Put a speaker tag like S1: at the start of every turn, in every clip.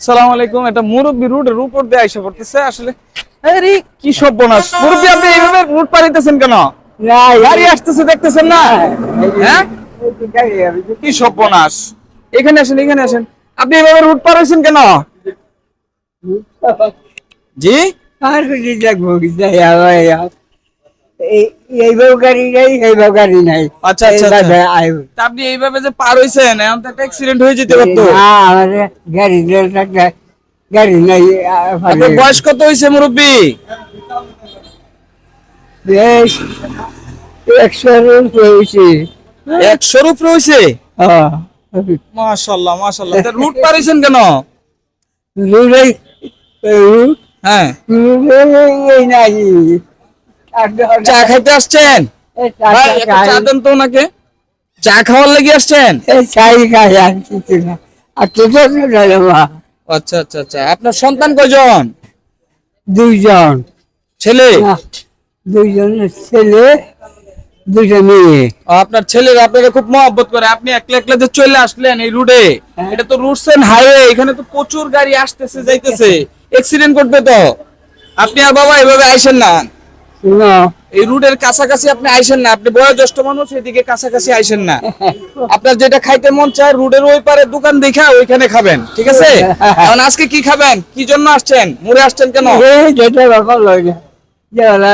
S1: সালাম আলাইকুম এটা মুরব্বী রুটের উপর দিয়ে আইসা পড়তেছে আসলে। আরে কি সর্বনাশ। মুরব্বী আপনি এইভাবে রুট পারিতেছেন কেন? গাড়ি আসতেছে দেখতেছেন না? হ্যাঁ? কি সর্বনাশ। এখানে আসেন এখানে আসেন। আপনি এইভাবে রুট পার হয়েছেন কেন? জি?
S2: আর এইভাবে গাড়ি নাই এইভাবে গাড়ি নাই।
S1: আচ্ছা, আচ্ছা, আচ্ছা। আপনি এইভাবে যে পার হয়েছেন এখন তো একটা অ্যাক্সিডেন্ট হয়ে যেতে পারতো।
S2: না আমার গাড়ি গাড়ি নাই
S1: আপনার বয়স কত হয়েছে মুরব্বী?
S2: বেশ একশো হয়েছে
S1: একশোর উপরে হয়েছে
S2: হ্যাঁ
S1: মাশাল্লাহ মাশাল্লাহ তা রুট পার হয়েছেন কেন?
S2: রুড়ে
S1: হ্যাঁ।
S2: এই নাই।
S1: চা খাইতে আসছেন? চা দেন তো ওনাকে। চা খাওয়ার লেগে আসছেন?
S2: চাই খাই আনছি না আর তো তো মা
S1: আচ্ছা আচ্ছা আচ্ছা। আপনার সন্তান কয়জন?
S2: দুইজন।
S1: ছেলে?
S2: দুইজন ছেলে দুইটা মেয়ে।
S1: আপনার ছেলে আপনাকে খুব মহব্বত করে। আপনি একলা একলা যে চলে আসলেন এই রুটে এটা তো রুটস এন্ড হাইওয়ে এখানে তো প্রচুর গাড়ি আসতেছে যাইতেছে। অ্যাক্সিডেন্ট করবে তো। আপনি আর বাবা এভাবে আইসেন না।
S2: শুনো
S1: এই রুটের কাছাকাছি আপনি আইসেন না। আপনি বয়োজ্যেষ্ঠ মানুষ এদিকে কাছাকাছি আইসেন না। আপনার যেটা খাইতে মন চায় রুটের ওই পারে দোকান দেখা ওইখানে খাবেন। ঠিক আছে? এখন আজকে কি খাবেন? কি জন্য আসছেন? মুড়ে আসছেন কেন?
S2: না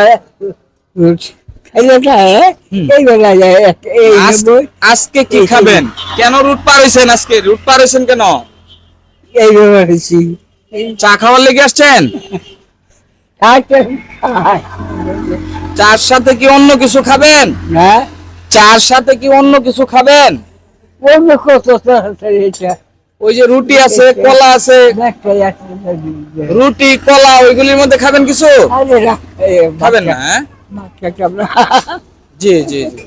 S1: আজকে কি খাবেন? কেন রুট পার হয়েছেন আজকে? রুট পার হয়েছেন কেন?
S2: এই
S1: চা খাওয়ার লেগে আসছেন? চার সাথে কি অন্য কিছু খাবেন?
S2: হ্যাঁ।
S1: চার সাথে কি অন্য কিছু খাবেন?
S2: অন্য কত
S1: ওই যে রুটি আছে কলা আছে। রুটি কলা ওইগুলির মধ্যে খাবেন কিছু? খাবেন না হ্যাঁ? জি জি জি।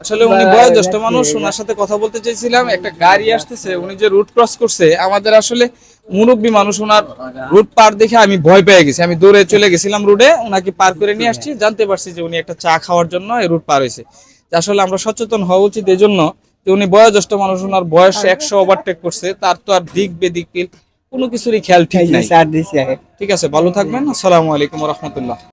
S1: আসলে উনি বয়োজ্যেষ্ঠ মানুষ ওনার সাথে কথা বলতে চাইছিলাম একটা গাড়ি আসতেছে উনি যে রুট ক্রস করছে আমাদের আসলে মুরব্বী মানুষ ওনার রুট পার দেখে আমি ভয় পেয়ে গেছি। আমি দৌড়ে চলে গেছিলাম রুটে ওনাকে পার করে নিয়ে আসছি জানতে পারছি যে উনি একটা চা খাওয়ার জন্য এই রুট পার হয়েছে। আসলে আমরা সচেতন হওয়া উচিত এই জন্য যে উনি বয়োজ্যেষ্ঠ মানুষ ওনার বয়স একশো ওভারটেক করছে তার তো আর দিক বেদিক কোনো কিছুরই খেয়াল ঠিক নাই। ঠিক আছে ভালো থাকবেন আসসালামু আলাইকুম রহমতুল্লাহ।